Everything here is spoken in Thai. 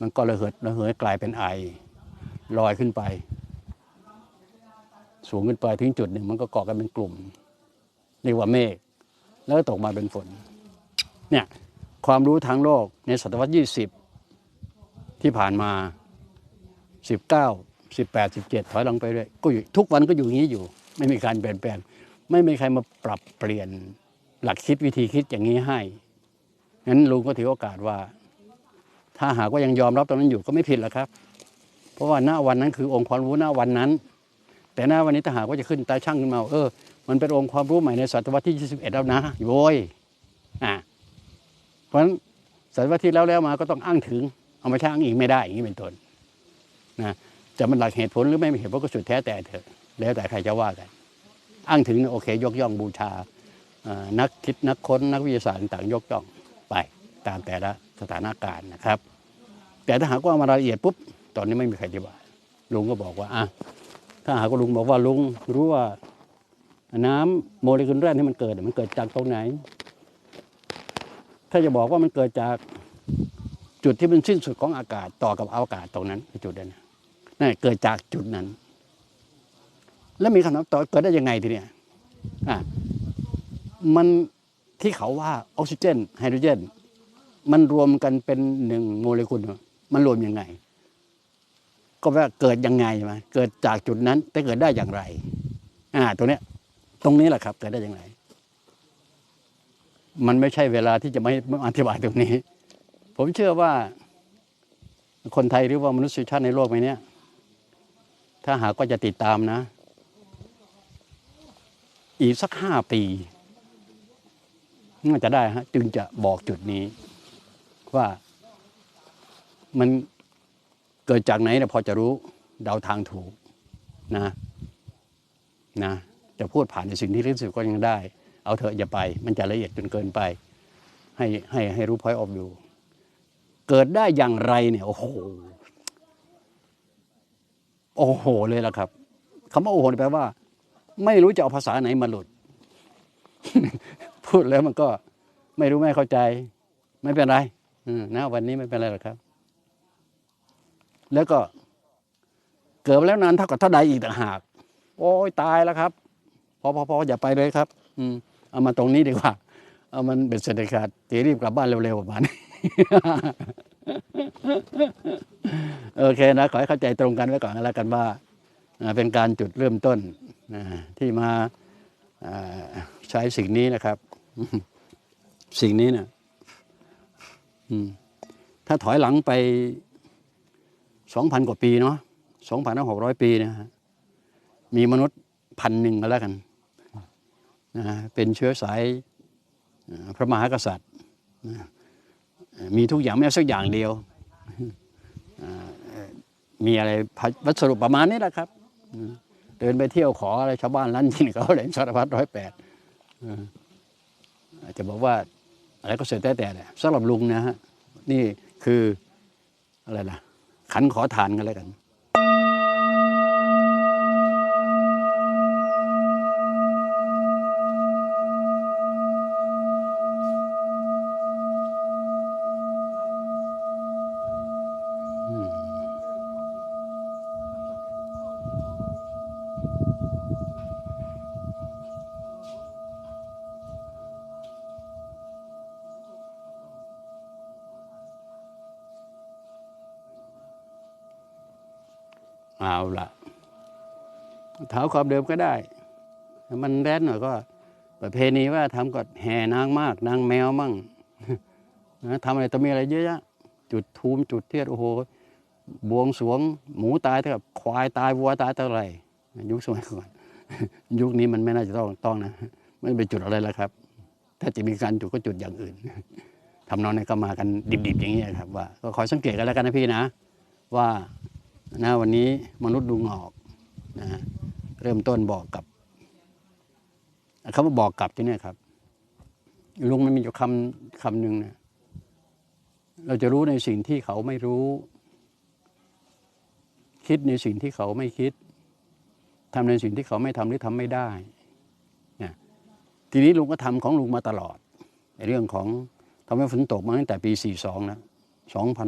มันก็ระเหิดระเหยกลายเป็นไอลอยขึ้นไป สูงขึ้นไปถึงจุดหนึ่งมันก็เกาะกันเป็นกลุ่มเรียกว่าเมฆแล้วตกมาเป็นฝนเนี่ยความรู้ทางโลกในศตวรรษยี่สิบที่ผ่านมาสิบเก้าสิบแปดสิบเจ็ดถอยหลังไปเรื่อยก็อยู่ทุกวันก็อยู่งี้อยู่ ไม่มีการเปลี่ยนแปลง ไม่มีใครมาปรับเปลี่ยนหลักคิดวิธีคิดอย่างนี้ให้งั้นลุงก็ถือโอกาสว่า ถ้าหากว่ายังยอมรับตรงนั้นอยู่ก็ไม่ผิดหรอกครับ เพราะว่าหน้าวันนั้นคือองค์ความรู้หน้าวันนั้น แต่หน้าวันนี้ถ้าหากว่าจะขึ้นตาช่างขึ้นมาเออมันเป็นองค์ความรู้ใหม่ในศตวรรษที่ 21 แล้วนะโว้ยอ่าเพราะฉะนั้นศตวรรษที่แล้วแล้วมาก็ต้องอ้างถึง เอามาช่างอีกไม่ได้อย่างนี้เป็นต้นนะจะมันหลักเหตุผลหรือไม่มีเหตุผลก็สุดแท้แต่เถอะ แล้วแต่ใครจะว่ากัน อ้างถึงโอเค ยกย่องบูชานักคิดนักค้นนักวิทยาศาสตร์ต่างยกย่องไปตามแต่ละ สถานการณ์นะครับ แต่ถ้าหากว่ามารายละเอียดปุ๊บตอนนี้ไม่มีใครอธิบายลุงก็บอกว่าอะถ้าหากว่าลุงบอกว่าลุงรู้ว่าน้ำโมเลกุลแรกที่มันเกิดมันเกิดจากตรงไหน ถ้าจะบอกว่ามันเกิดจากจุดที่เป็นสิ้นสุดของอากาศต่อกับอวกาศตรงนั้นจุดนั้นนะนั่นเกิดจากจุดนั้น แล้วมีคำถามต่อเกิดได้ยังไงทีเนี้ยอะมันที่เขาว่าออกซิเจนไฮโดรเจน มันรวมกันเป็นหนึ่งโมเลกุล มันรวมยังไง ก็ว่าเกิดยังไงใช่ไหมเกิดจากจุดนั้นแต่เกิดได้อย่างไร อ่า ตรงเนี้ย ตรงนี้แหละครับ เกิดได้อย่างไร มันไม่ใช่เวลาที่จะไม่อธิบายตรงนี้ ผมเชื่อว่า คนไทยหรือว่ามนุษยชาติในโลกใบนี้ถ้าหากว่าจะติดตามนะ อีกสักห้าปีน่าจะได้ฮะ จึงจะบอกจุดนี้ ว่ามันเกิดจากไหนเนี่ยพอจะรู้เดาทางถูกนะนะจะพูดผ่านในสิ่งที่ลึกสุดก็ยังได้ เอาเถอะอย่าไป มันจะละเอียดจนเกินไป ให้ให้ให้รู้ point of view เกิดได้อย่างไรเนี่ยโอ้โหโอ้โหเลยล่ะครับคำว่าโอ้โหแปลว่า ไม่รู้จะเอาภาษาไหนมาหลุด พูดแล้วมันก็ไม่รู้ไม่เข้าใจ ไม่เป็นไร นะวันนี้ไม่เป็นไรหรอกครับ แล้วก็ เกิดแล้วนานเท่ากับเท่าใดอีกต่างหาก โอ้ยตายแล้วครับ พอพอพออย่าไปเลยครับ อืมเอามาตรงนี้ดีกว่า เอามันเป็นเศรษฐกิจตีรีบกลับบ้านเร็วๆประมาณนี้โอเคนะ ขอให้เข้าใจตรงกันไว้ก่อนแล้วกันว่าเป็นการจุดเริ่มต้นที่มาใช้สิ่งนี้นะครับ สิ่งนี้เนี่ย ถ้าถอยหลังไปสองพันกว่าปีเนาะสองพันหกร้อยปีเนะฮะมีมนุษย์พันหนึ่งก็แล้วกันนะฮะเป็นเชื้อสายพระมหากษัตริย์มีทุกอย่างไม่สักอย่างเดียว มีอะไรวัสรุปประมาณนี้แหละครับ เดินไปเที่ยวขออะไรชาวบ้านร้านที่เขาเหรียสารพัดร้อยแปดอาจจะบอกว่า อะไรก็เสร็จแต่แต่แหละสำหรับลุงนะฮะนี่คืออะไรล่ะ ขันขอทานกันแล้วกัน เอาละเท้าความเดิมก็ได้มันแรนหน่อยก็ ประเพณีว่าทำก็แห่นางมาก นางแมวมั่งนะทำอะไรต้องมีอะไรเยอะแยะจุดทูมจุดเทียนโอ้โหบวงสวง หมูตายเท่ากับควายตายวัวตายเท่าไหร่ ยุคสมัยก่อนยุคนี้มันไม่น่าจะต้องต้องนะไม่ไปจุดอะไรแล้วครับ ถ้าจะมีการจุดก็จุดอย่างอื่นทำนองนี้ก็มากันดิบๆอย่างนี้ครับว่าก็คอยสังเกตกันแล้วกันนะพี่นะ ว่า นะวันนี้มนุษย์ลุงออกนะเริ่มต้นบอกกับคำว่าบอกกับที่นี่ครับ ลุงมันมีอยู่คำคำหนึ่งนะเราจะรู้ในสิ่งที่เขาไม่รู้ คิดในสิ่งที่เขาไม่คิดทำในสิ่งที่เขาไม่ทำหรือทำไม่ได้นะทีนี้ลุงก็ทำของลุงมาตลอดในเรื่องของทำให้ฝนตกมาตั้งแต่ปี 42นะ2 5